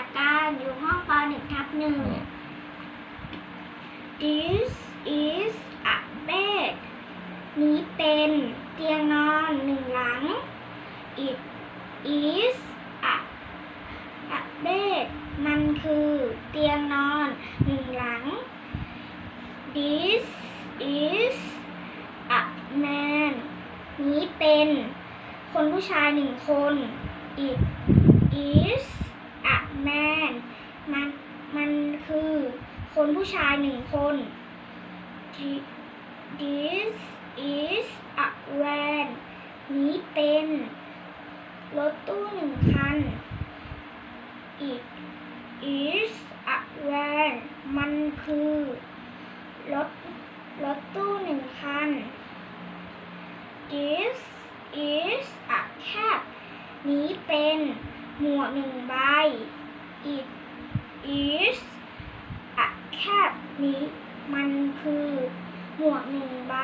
จากการอยู่ห้องป .1 ทับหนึ่ง This is a bed นี้เป็นเตียงนอนหนึ่งหลัง It is a a bed มันคือเตียงนอนหนึ่งหลัง This is a man นี้เป็นคนผู้ชายหนึ่งคน It มันมันคือคนผู้ชายหนึ่งคน this is a van นี้เป็นรถตู้หนึ่งคัน It is a van มันคือรถรถตู้หนึ่งคัน This is a cap นี้เป็นหมวกหนึ่งใบ It is แค่นี้ มันคือหมวกหนึ่งใบ